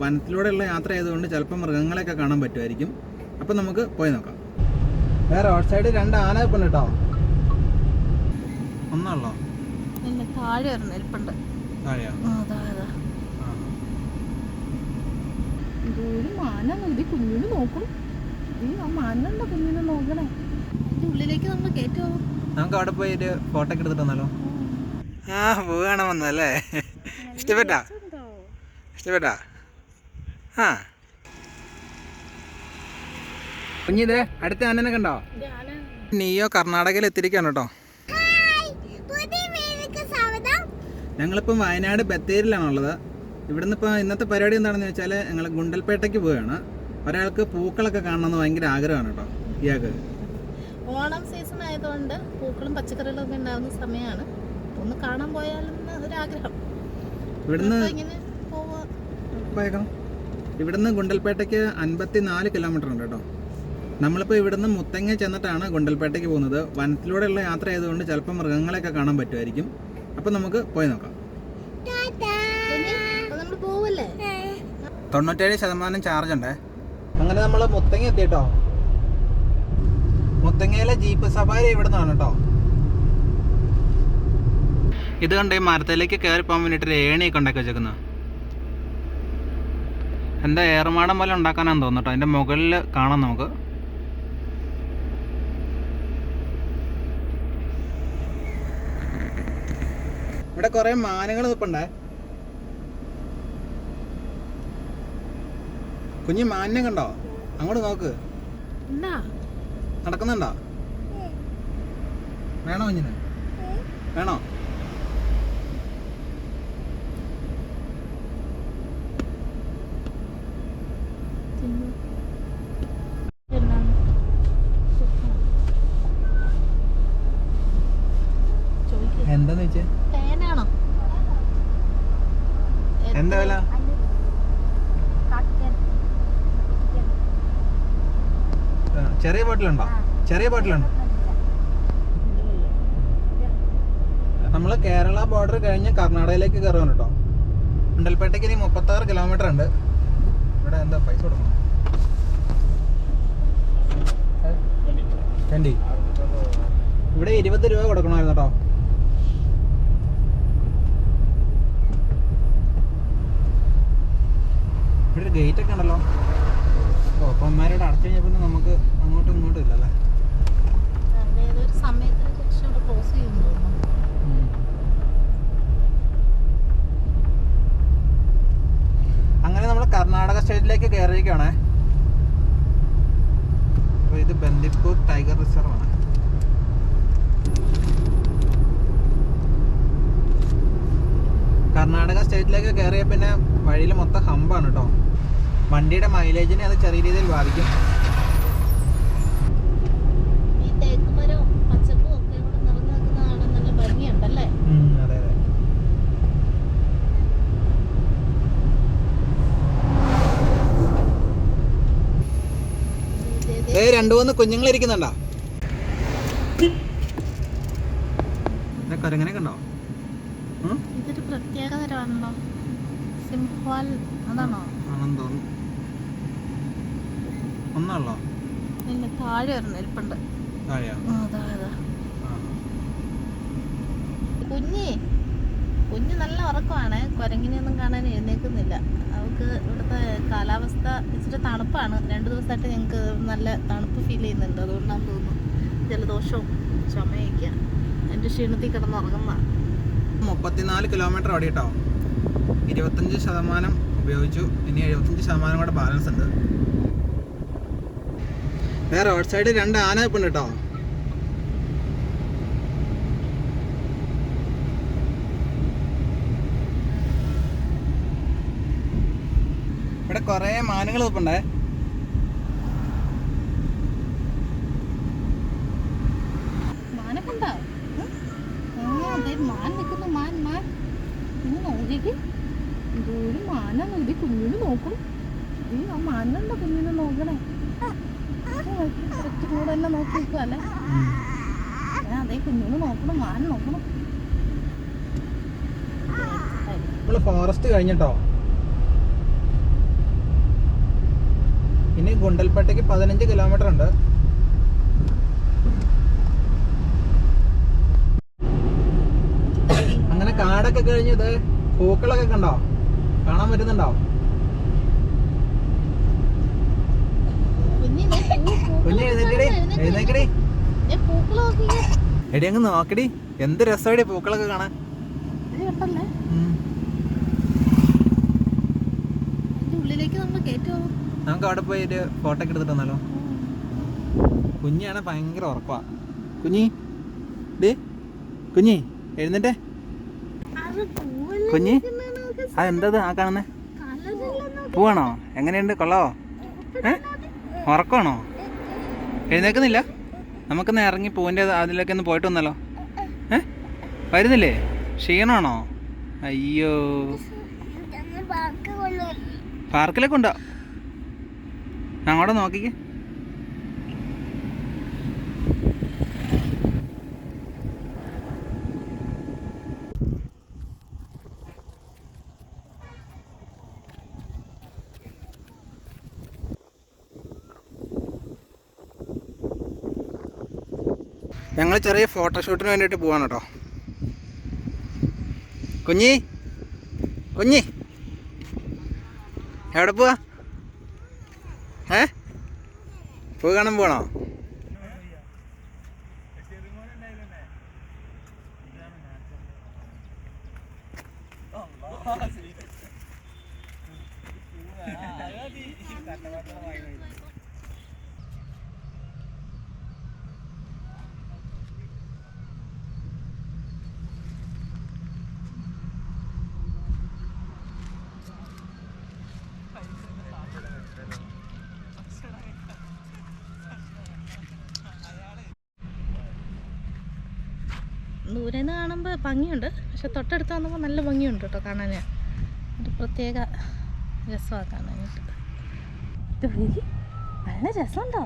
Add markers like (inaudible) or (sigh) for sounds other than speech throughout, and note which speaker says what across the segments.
Speaker 1: വനത്തിലൂടെയുള്ള യാത്ര ആയതുകൊണ്ട് ചിലപ്പോൾ മൃഗങ്ങളെയൊക്കെ കാണാൻ പറ്റുമായിരിക്കും. അപ്പം നമുക്ക് പോയി നോക്കാം. വേറെ റോഡ് സൈഡ് രണ്ട് ആന ഇപ്പം കേട്ടോ. ഒന്നുള്ളോ
Speaker 2: താഴെ കുഞ്ഞിന് നോക്കണം ഈ ആ മാനുണ്ട കുഞ്ഞിനെ നോക്കണേ? ഉള്ളിലേക്ക് നമ്മൾ കയറ്റുമോ
Speaker 1: നമുക്ക് അവിടെ പോയി ഒരു ഫോട്ടോ ഒക്കെ എടുത്തിട്ട് വന്നാലോ? ആ. വന്നല്ലേ ഇഷ്ടപ്പെട്ടാ? ഇഷ്ടപ്പെട്ടാ? ആ കുഞ്ഞിതേ അടുത്ത ആനനെ കണ്ടോ? നീയോ കർണാടകയിൽ എത്തിയിരിക്കാണ് കേട്ടോ. ഞങ്ങളിപ്പം വയനാട് ബത്തേരിയിലാണുള്ളത്. ഇവിടുന്ന് ഇപ്പോൾ ഇന്നത്തെ പരിപാടി എന്താണെന്ന് വെച്ചാൽ ഞങ്ങൾ ഗുണ്ടൽപേട്ടയ്ക്ക് പോവുകയാണ്. ഒരാൾക്ക് പൂക്കളൊക്കെ കാണണമെന്ന് ഭയങ്കര ആഗ്രഹമാണ് കേട്ടോ ഇയാൾക്ക്.
Speaker 2: ഓണം സീസൺ ആയതുകൊണ്ട് പൂക്കളും പച്ചക്കറികളും ഒക്കെ ഉണ്ടാകുന്ന സമയമാണ്. ഒന്ന് കാണാൻ പോയാലെന്ന് ഒരാഗ്രഹം
Speaker 1: ഇവിടുന്ന്
Speaker 2: അപ്പൊ ഇങ്ങനെ പോവാ.
Speaker 1: പോയേക്കാം ഇവിടുന്ന് ഗുണ്ടൽപേട്ടയ്ക്ക് അൻപത്തി നാല് കിലോമീറ്റർ ഉണ്ട് കേട്ടോ. നമ്മളിപ്പോൾ ഇവിടുന്ന് മുത്തങ്ങ ചെന്നിട്ടാണ് ഗുണ്ടൽപേട്ടയ്ക്ക് പോകുന്നത്. വനത്തിലൂടെയുള്ള യാത്ര ആയതുകൊണ്ട് ചിലപ്പോൾ മൃഗങ്ങളെയൊക്കെ കാണാൻ പറ്റുമായിരിക്കും. അപ്പം നമുക്ക് പോയി നോക്കാം.
Speaker 2: നമ്മൾ പോവല്ലേ?
Speaker 1: തൊണ്ണൂറ്റേഴ് ശതമാനം ചാർജ് ഉണ്ടേ. അങ്ങനെ നമ്മൾ മുത്തങ്ങ എത്തി കേട്ടോ. മുത്തങ്ങയിലെ ജീപ്പ് സഫാരി ഇവിടെ നിന്നാണ് കേട്ടോ. ഇത് കണ്ട് ഈ മരത്തിലേക്ക് കയറി പോകാൻ വേണ്ടിയിട്ട് ഒരു ഏണിയൊക്കെ ഉണ്ടാക്കി വെച്ചേക്കുന്നത് എന്താ ഏറുമാടം പോലെ ഉണ്ടാക്കാനാന്ന് തോന്നുന്നു കേട്ടോ അതിന്റെ മുകളിൽ കാണാം നമുക്ക്. ഇവിടെ കുറെ മാനങ്ങൾ നിൽപ്പുണ്ടേ കുഞ്ഞു മാനിനെ കണ്ടോ? അങ്ങോട്ട് നോക്ക്. നടക്കുന്നുണ്ടോ? വേണോ കുഞ്ഞിന്? വേണോ? എന്താന്ന് വെച്ചേ
Speaker 2: തേനാണോ?
Speaker 1: എന്താ വില? ചെറിയ ബോട്ടിലുണ്ടോ? ചെറിയ ബോട്ടിലുണ്ടോ? നമ്മൾ കേരള ബോർഡർ കഴിഞ്ഞ് കർണാടകയിലേക്ക് കയറുകയാണ് കേട്ടോ. ഉണ്ടൽപേട്ടയ്ക്ക് ഇനി മുപ്പത്തി ആറ് കിലോമീറ്റർ ഉണ്ട്. ഇവിടെ എന്താ പൈസ കൊടുക്കണം? ഇവിടെ ഇരുപത് രൂപ കൊടുക്കണമായിരുന്നു കേട്ടോ ഇവിടെ ഒരു ഗേറ്റ് ഒക്കെ ഉണ്ടല്ലോ. ഓ അപ്പന്മാരോട് അടച്ചു കഴിഞ്ഞപ്പോൾ നമുക്ക് അങ്ങോട്ടും ഇങ്ങോട്ടും ഇല്ലല്ലേ? അങ്ങനെ നമ്മൾ കർണാടക സ്റ്റേറ്റിലേക്ക് കയറിയിരിക്കുകയാണേ അപ്പോൾ ഇത് ബന്ദിപ്പൂർ ടൈഗർ റിസർവ് ആണ്. കർണാടക സ്റ്റേറ്റിലേക്ക് കയറിയ പിന്നെ വഴിയിൽ മൊത്തം ഹമ്പാണ് കേട്ടോ വണ്ടിയുടെ മൈലേജിനെ അത് ചെറിയ രീതിയിൽ ബാധിക്കും. രണ്ടു മൂന്ന് കുഞ്ഞുങ്ങൾ ഇരിക്കുന്നുണ്ടോ? കൊരങ്ങനെ കണ്ടോ ഉം?
Speaker 2: ഇതൊരു പ്രത്യേക തരമാണല്ലോ. സിംഹവാൽ അതാണോ?
Speaker 1: ആണെന്ന് തോന്നുന്നു. ഒന്നുള്ളോ
Speaker 2: ഇല്ല താഴെ ഒരു നെൽപ്പുണ്ട്.
Speaker 1: താഴെയോ?
Speaker 2: ആ, അതാ അതാ കുഞ്ഞി കുഞ്ഞ് നല്ല ഉറക്കമാണ്. കുരങ്ങിനെയൊന്നും കാണാൻ എഴുന്നേക്കുന്നില്ല അവൾക്ക് ഇവിടുത്തെ കാലാവസ്ഥ ഇച്ചിരി തണുപ്പാണ്. രണ്ട് ദിവസമായിട്ട് ഞങ്ങൾക്ക് നല്ല തണുപ്പ് ഫീൽ ചെയ്യുന്നുണ്ട്. അതുകൊണ്ടാണെന്ന് തോന്നുന്നു ജലദോഷവും ചുമയൊക്കെ എന്റെ ക്ഷീണത്തിൽ കിടന്നുറങ്ങുന്ന.
Speaker 1: മുപ്പത്തിനാല് കിലോമീറ്റർ ഓടി കേട്ടോ ഇരുപത്തഞ്ച് ശതമാനം ഉപയോഗിച്ചു. ഇനി എഴുപത്തഞ്ച് ശതമാനം കൂടെ ബാലൻസ് ഉണ്ട്. റോഡ് സൈഡ് രണ്ട് ആന ഇപ്പം കേട്ടോ. ഇവിടെ കുറേ മാനുകൾ നിൽപ്പുണ്ടേ
Speaker 2: കുഞ്ഞിന് നോക്കും. ഈ ആ മാനുണ്ട കുഞ്ഞിനെ നോക്കണേ? കൂടെ എല്ലാം നോക്കി നിൽക്കുവല്ലേ അതേ കുഞ്ഞുങ്ങൾ നോക്കണം മാൻ നോക്കണം.
Speaker 1: നമ്മൾ ഫോറസ്റ്റ് കഴിഞ്ഞിട്ടോ? ഇനി ഗുണ്ടൽപേട്ടയ്ക്ക് പതിനഞ്ച് കിലോമീറ്റർ ഉണ്ട്. അങ്ങനെ കാടൊക്കെ കഴിഞ്ഞത് പൂക്കളൊക്കെ കണ്ടോ? കാണാൻ പറ്റുന്നുണ്ടോ
Speaker 2: കുഞ്ഞി ദേ പൂ, പൂക്കൾ
Speaker 1: കുഞ്ഞ് എഴുന്നേക്കടി
Speaker 2: എഴുന്നേക്ക്.
Speaker 1: എഴുന്നേക്കടി
Speaker 2: ദേ പൂക്കൾ നോക്കിക്കേ.
Speaker 1: എടി അങ്ങ് നോക്കടി. എന്ത് രസമായി പൂക്കളൊക്കെ കാണാൻ. നമുക്ക് അവിടെ പോയി ഒരു ഫോട്ടോ ഒക്കെ എടുത്തിട്ട് വന്നാലോ? കുഞ്ഞാണ് ഭയങ്കര ഉറപ്പാ. കുഞ്ഞി ഡേ കുഞ്ഞി എഴുന്നേറ്റേ. കുഞ്ഞി അതെന്തത് ആ കാണുന്നേ? പോവാണോ? എങ്ങനെയുണ്ട്? കൊള്ളാവോ? ഏ ഉറക്കമാണോ? എഴുന്നേക്കുന്നില്ല നമുക്കൊന്ന് ഇറങ്ങി പൂവിന്റെ അതിലേക്ക് ഒന്ന് പോയിട്ട് വന്നല്ലോ ഏ? വരുന്നില്ലേ? ക്ഷീണമാണോ? അയ്യോ. പാർക്കിലേക്ക് ഉണ്ടോ? അങ്ങോട്ട് നോക്കിക്കേ. ഞങ്ങൾ ചെറിയ ഫോട്ടോഷൂട്ടിന് വേണ്ടിയിട്ട് പോവാണ് കേട്ടോ. കുഞ്ഞി കുഞ്ഞി. എവിടെ പോവാ? ഏ? പോയി കാണാൻ പോകണോ
Speaker 2: ദൂരെ നിന്ന് കാണുമ്പോൾ ഭംഗിയുണ്ട്. പക്ഷെ തൊട്ടടുത്ത് വന്നപ്പോൾ നല്ല ഭംഗിയുണ്ട് കേട്ടോ കാണാൻ ഒരു പ്രത്യേക രസമാണ് കാണാനായിട്ട്. ഇത് നല്ല രസമുണ്ടോ?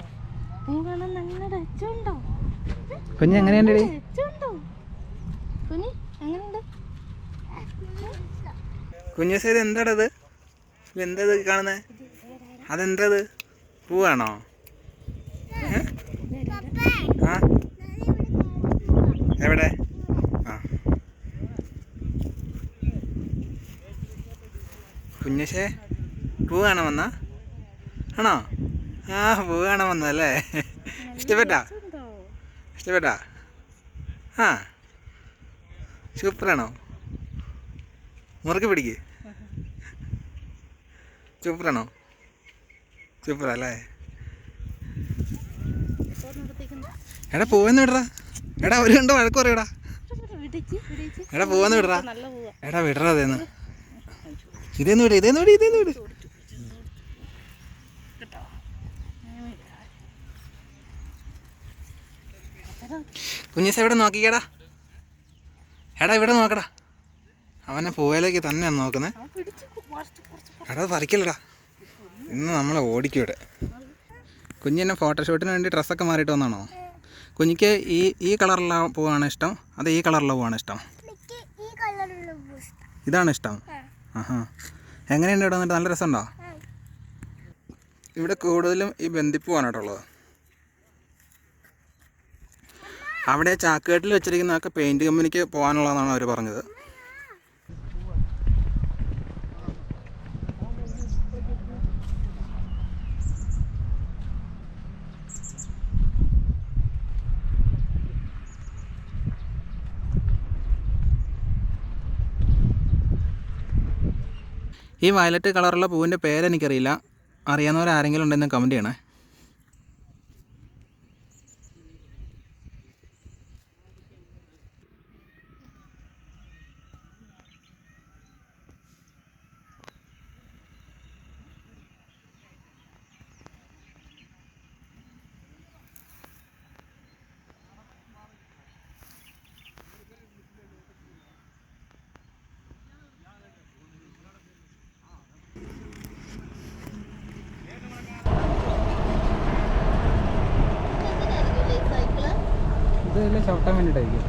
Speaker 2: പൂ കാണാൻ നല്ല രസമുണ്ടോ?
Speaker 1: കുഞ്ഞ് എങ്ങനെയുണ്ടടി
Speaker 2: രസമുണ്ടോ? കുഞ്ഞി എങ്ങനെയുണ്ട്?
Speaker 1: കുഞ്ഞു സൈഡ് എന്താടത് എന്തത് കാണുന്നേ? അതെന്തത് പൂവാണോ? എവിടെ? കുഞ്ഞശേ പൂ കാണാൻ വന്ന? ആണോ? ആ പൂ കാണാൻ വന്നല്ലേ ഇഷ്ടപ്പെട്ടാ? ഇഷ്ടപ്പെട്ടാ? ആ. സൂപ്പറാണോ? മുറുക്കി പിടിക്ക്. സൂപ്പറാണോ? സൂപ്പറല്ലേ? എടാ പൂവെന്ന് വിടറാ എടാ ഒരു കണ്ട് വഴക്ക് പറയടാ. എടാ പൂവെന്ന് വിടറാ എടാ വിടറാ അതേന്ന്. ഇതേന്ന് വിട് ഇതേന്ന് വിട് ഇതേന്ന് വിട് കുഞ്ഞിസ ഇവിടെ നോക്കിക്കടാ? എടാ ഇവിടെ നോക്കടാ. അവനെ പോയാലേക്ക് തന്നെയാണ് നോക്കുന്നത് എടാ അത് പറിക്കല്ലടാ. ഇന്ന് നമ്മളെ ഓടിക്കും ഇവിടെ. കുഞ്ഞിനെ ഫോട്ടോഷൂട്ടിന് വേണ്ടി ഡ്രസ്സൊക്കെ മാറിയിട്ട് വന്നാണോ? കുഞ്ഞിക്ക് ഈ ഈ കളറുള്ള പൂവാണ് ഇഷ്ടം? അത് ഈ കളറുള്ള പൂവാണ് ഇഷ്ടം? ഇതാണ് ഇഷ്ടം. ആഹാ. എങ്ങനെയുണ്ട് ഇവിടെ വന്നിട്ട്? നല്ല രസമുണ്ടോ? ഇവിടെ കൂടുതലും ഈ ബന്ദിപ്പൂവാണ് കേട്ടോ ഉള്ളത് അവിടെ ചാക്കേട്ടിൽ വെച്ചിരിക്കുന്നതൊക്കെ പെയിന്റ് കമ്പനിക്ക് പോകാനുള്ളതെന്നാണ് അവർ പറഞ്ഞത്. ഈ വയലറ്റ് കളറുള്ള പൂവിന്റെ പേരെനിക്കറിയില്ല. അറിയാവുന്നവർ ആരെങ്കിലും ഉണ്ടെന്ന് കമന്റ് ചെയ്യണേ. ഇത് ചവിട്ടാൻ വേണ്ടിയിട്ടായിരിക്കും.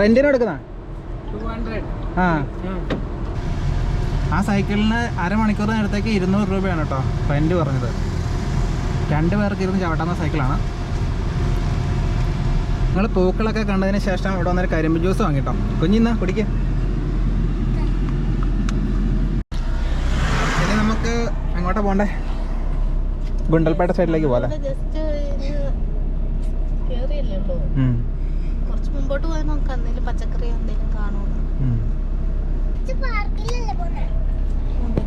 Speaker 1: റെന്റിന് എടുക്കുന്ന? ആ. ആ സൈക്കിളിന് അരമണിക്കൂർ നേരത്തേക്ക് ഇരുന്നൂറ് രൂപയാണ് കേട്ടോ റെന്റ് പറഞ്ഞത്. രണ്ട് പേർക്ക് ഇരുന്ന് ചവിട്ടാവുന്ന സൈക്കിളാണ്. നിങ്ങൾ പൂക്കളൊക്കെ കണ്ടതിന് ശേഷം ഇവിടെ വന്നൊരു കരിമ്പ് ജ്യൂസ് വാങ്ങിട്ടോ. കുഞ്ഞിന്നാ കുടിക്ക. ഇനി നമുക്ക് എങ്ങോട്ടാ പോണ്ടേ? ഗുണ്ടൽപേട്ട സൈഡിലേക്ക് പോലെ
Speaker 2: കുറച്ച് മുമ്പോട്ട് പോയി നമുക്ക് എന്തെങ്കിലും പച്ചക്കറി എന്തെങ്കിലും കാണുമോ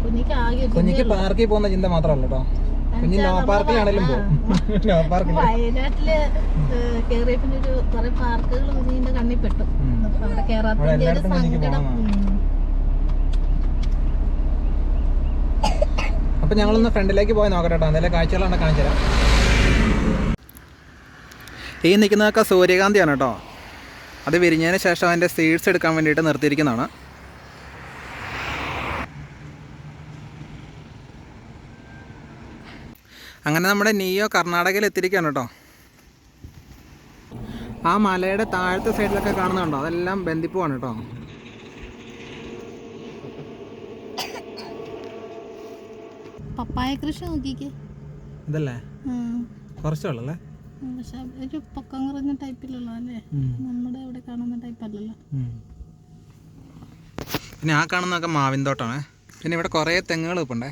Speaker 2: കുഞ്ഞിക്ക് ആകെ
Speaker 1: കുഞ്ഞിക്ക്. പാർക്കിൽ പോകുന്ന ചിന്ത മാത്രമല്ല കേട്ടോ. കുഞ്ഞ് നോ പാർക്കിലാണെങ്കിലും പോകും. (laughs) നോ പാർക്കിൽ
Speaker 2: വയനാട്ടിൽ കേറിയ പിന്നെ ഒരു കുറെ പാർക്കുകൾ കുഞ്ഞിന്റെ കണ്ണിൽ പെട്ടു. അപ്പൊ അവിടെ കേറാത്തതിന്റെ ഒരു സങ്കടം.
Speaker 1: അപ്പൊ ഞങ്ങളൊന്ന് ഫ്രണ്ടിലേക്ക് പോയി നോക്കട്ടെ കേട്ടോ. എന്തെങ്കിലും കാഴ്ചകളാണ് കാണിച്ചു തരാം ഈ നിൽക്കുന്നതൊക്കെ സൂര്യകാന്തിയാണ് കേട്ടോ. അത് വിരിഞ്ഞതിന് ശേഷം അതിന്റെ സീഡ്സ് എടുക്കാൻ വേണ്ടിയിട്ട് നിർത്തിയിരിക്കുന്നതാണ്. അങ്ങനെ നമ്മുടെ നീയോ കർണാടകയിൽ എത്തിയിരിക്കുകയാണ് കേട്ടോ. ആ മലയുടെ താഴത്തെ സൈഡിലൊക്കെ കാണുന്നുണ്ടോ അതെല്ലാം ബന്ധിപ്പുവാണ് കേട്ടോ.
Speaker 2: പപ്പായ കൃഷി നോക്കിക്കേ.
Speaker 1: ഇതല്ലേ. കുറച്ചുള്ളല്ലേ
Speaker 2: പക്ഷെ ഒരു പൊക്കം കുറഞ്ഞ ടൈപ്പിലുള്ള അല്ലേ? നമ്മുടെ ഇവിടെ കാണുന്ന ടൈപ്പ് അല്ലല്ലോ.
Speaker 1: പിന്നെ ആ കാണുന്നതൊക്കെ മാവിൻ തോട്ടമാണ് പിന്നെ ഇവിടെ കുറേ തെങ്ങുകൾ ഇപ്പുണ്ടേ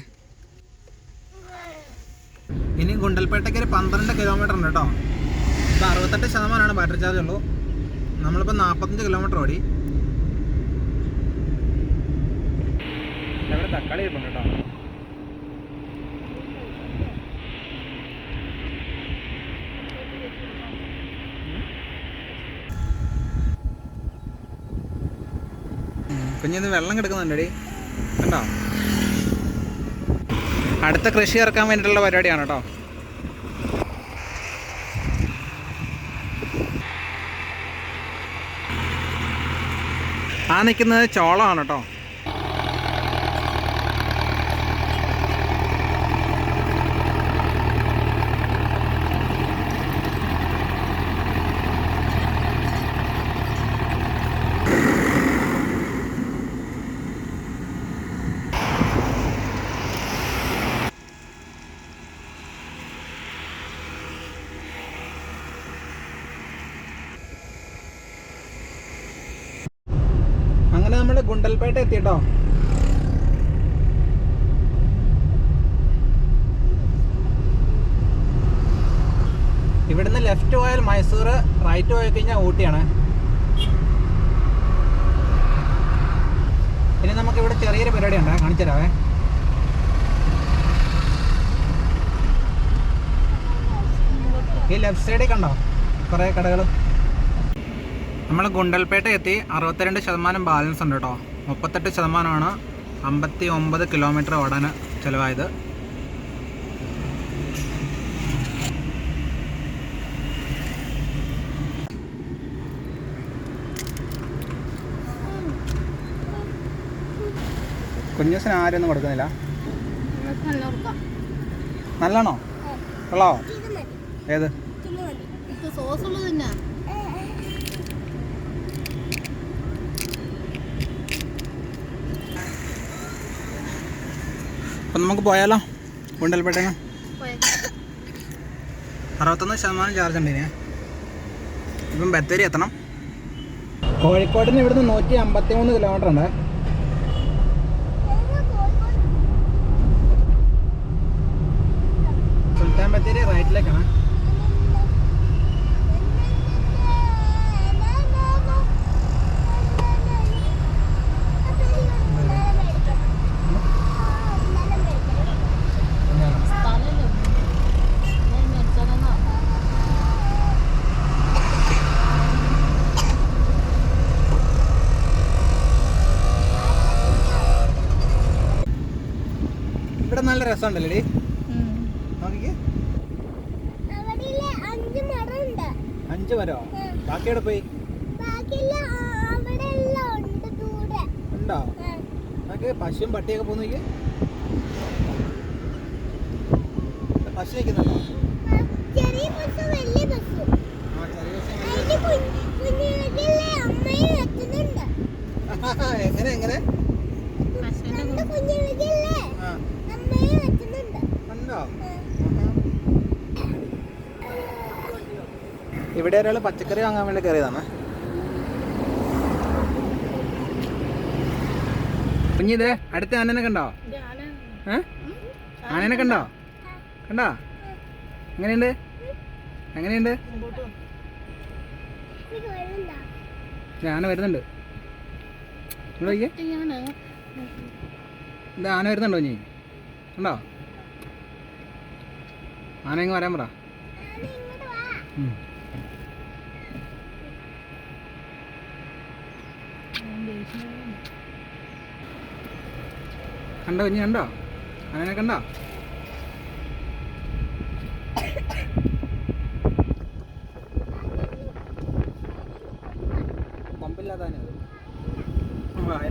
Speaker 1: ഇനി ഗുണ്ടൽപേട്ടയ്ക്ക് ഒരു പന്ത്രണ്ട് കിലോമീറ്റർ ഉണ്ട് കേട്ടോ. ഇപ്പം അറുപത്തെട്ട് ശതമാനമാണ് ബാറ്ററി ചാർജ് ഉള്ളൂ. നമ്മളിപ്പോൾ നാൽപ്പത്തഞ്ച് കിലോമീറ്റർ ഓടി. ഇവിടെ തക്കാളി ഇരിപ്പുണ്ട് കേട്ടോ. കുഞ്ഞിന്ന് വെള്ളം കിടക്കുന്നുണ്ടടി. കണ്ടോ? അടുത്ത കൃഷി ഇറക്കാൻ വേണ്ടിയിട്ടുള്ള പരിപാടിയാണ് കേട്ടോ. ആ നിൽക്കുന്നത് ചോളമാണ് കേട്ടോ അങ്ങനെ നമ്മൾ ഗുണ്ടൽപേട്ട എത്തിട്ടോ ഇവിടുന്ന് ലെഫ്റ്റ് പോയാൽ മൈസൂർ റൈറ്റ് പോയി കഴിഞ്ഞാൽ ഊട്ടിയാണ്. ഇനി നമുക്ക് ഇവിടെ ചെറിയൊരു പരിപാടി ഉണ്ട് കാണിച്ചു തരാവേ. ഈ ലെഫ്റ്റ് സൈഡിൽ കണ്ടോ? കുറേ കടകളും. നമ്മൾ ഗുണ്ടൽപേട്ട എത്തി അറുപത്തിരണ്ട് ശതമാനം ബാലൻസ് ഉണ്ട് കേട്ടോ. മുപ്പത്തെട്ട് ശതമാനമാണ് അമ്പത്തി ഒമ്പത് കിലോമീറ്റർ ഓടാൻ ചിലവായത്. കുഞ്ഞസിന് ആരൊന്നും കൊടുക്കുന്നില്ല? നല്ലോണോ ഉള്ളോ ഏത്?
Speaker 2: സോസ് ഉള്ളത് തന്നെ
Speaker 1: അപ്പം നമുക്ക് പോയാലോ? ഗുണ്ടൽപേട്ടങ്ങ അറുപത്തൊന്ന് ശതമാനം ചാർജ് ഉണ്ട് ഇനി. ഇപ്പം ബത്തേരി എത്തണം. കോഴിക്കോടിന് ഇവിടുന്ന് നൂറ്റി അമ്പത്തി മൂന്ന് കിലോമീറ്റർ ഉണ്ട്. രസമുണ്ടല്ലേ
Speaker 3: അഞ്ചു
Speaker 1: വരോ ബാക്കി എവിടെ പോയി?
Speaker 3: ബാക്കിയുള്ള അവിടെ എല്ലാം ഉണ്ട്
Speaker 1: നമുക്ക് പശുവും പട്ടിയൊക്കെ പോകുന്ന പശു നിൽക്കുന്നുണ്ടോ?
Speaker 3: ചെറിയ വലിയ
Speaker 1: ആ ചെറിയ പശു (laughs) എങ്ങനെ എങ്ങനെ
Speaker 3: രണ്ട് കുഞ്ഞു
Speaker 1: ഇവിടെ ഒരാൾ പച്ചക്കറി വാങ്ങാൻ വേണ്ടി കയറിയതാണ്. കുഞ്ഞിതേ അടുത്ത ആനനെ കണ്ടോ? ആനനെ കണ്ടോ? കണ്ടോ? എങ്ങനെയുണ്ട്? എങ്ങനെയുണ്ട്? ആന വരുന്നുണ്ട്. എന്താ ഇത് ആന വരുന്നുണ്ടോ നീ കണ്ടോ? ആന ഇങ്ങ് വരാൻ പറ.
Speaker 3: ഞാൻ ഇങ്ങോട്ട്
Speaker 1: കണ്ടോ? അങ്ങനെ കണ്ടോ?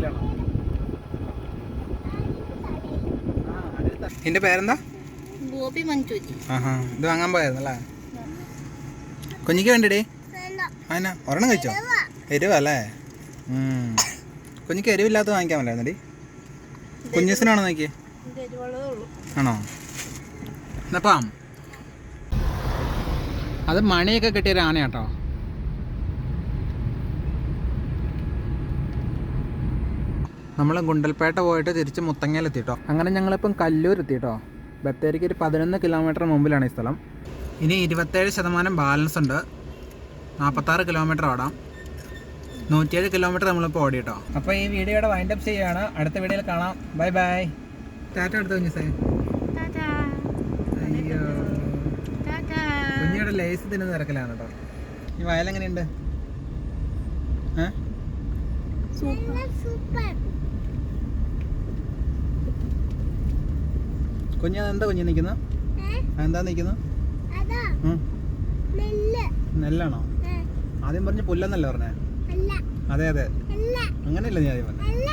Speaker 1: കണ്ടോ. നിന്റെ പേരെന്താ
Speaker 2: ഗോപി മഞ്ചൂരി
Speaker 1: ആഹാ ഇത് വാങ്ങാൻ പോയായിരുന്നല്ലേ? കുഞ്ഞിക്ക് വേണ്ടിടേ?
Speaker 3: വേണ്ട.
Speaker 1: അതിനാ ഒരെണ്ണം കഴിച്ചോ? എരിവല്ലേ? കുഞ്ഞിക്ക് എരിവില്ലാത്ത വാങ്ങിക്കാൻ പറ്റായിരുന്നടി കുഞ്ഞിസിനാണോ നോക്കിയേ? ആണോ? എന്നപ്പം അത് മണിയൊക്കെ കിട്ടിയൊരു ആനയാട്ടോ. നമ്മൾ ഗുണ്ടൽപേട്ട പോയിട്ട് തിരിച്ച് മുത്തങ്ങയിലെത്തിട്ടോ. അങ്ങനെ ഞങ്ങളിപ്പം കല്ലൂർ എത്തിട്ടോ ബത്തേരിക്ക് ഒരു പതിനൊന്ന് കിലോമീറ്റർ മുമ്പിലാണ് ഈ സ്ഥലം. ഇനി ഇരുപത്തേഴ് ശതമാനം ബാലൻസ് ഉണ്ട്. നാൽപ്പത്താറ് കിലോമീറ്റർ ഓടാം. നൂറ്റിയേഴ് കിലോമീറ്റർ നമ്മളിപ്പോൾ ഓടിട്ടോ. അപ്പോൾ ഈ വീഡിയോയുടെ വൈൻഡപ്പ് ചെയ്യുകയാണ്. അടുത്ത വീഡിയോയിൽ കാണാം. ബൈ ബൈ ടാറ്റ എടുത്തു കുഞ്ഞു
Speaker 2: ടാറ്റാ
Speaker 1: അയ്യോ. കുഞ്ഞിയുടെ ലേസ് തിന്നുന്ന തിരക്കിലാണ് കേട്ടോ ഈ വയലെങ്ങനെയുണ്ട് കുഞ്ഞ് എന്താ കുഞ്ഞ് നിൽക്കുന്നു? എന്താ നിൽക്കുന്നു? നെല്ലാണോ? ആദ്യം പറഞ്ഞ പുല്ലെന്നല്ലേ പറഞ്ഞേ? അതെ അതെ. അങ്ങനെയല്ല ഞാൻ ആദ്യം പറഞ്ഞത്
Speaker 3: അല്ല.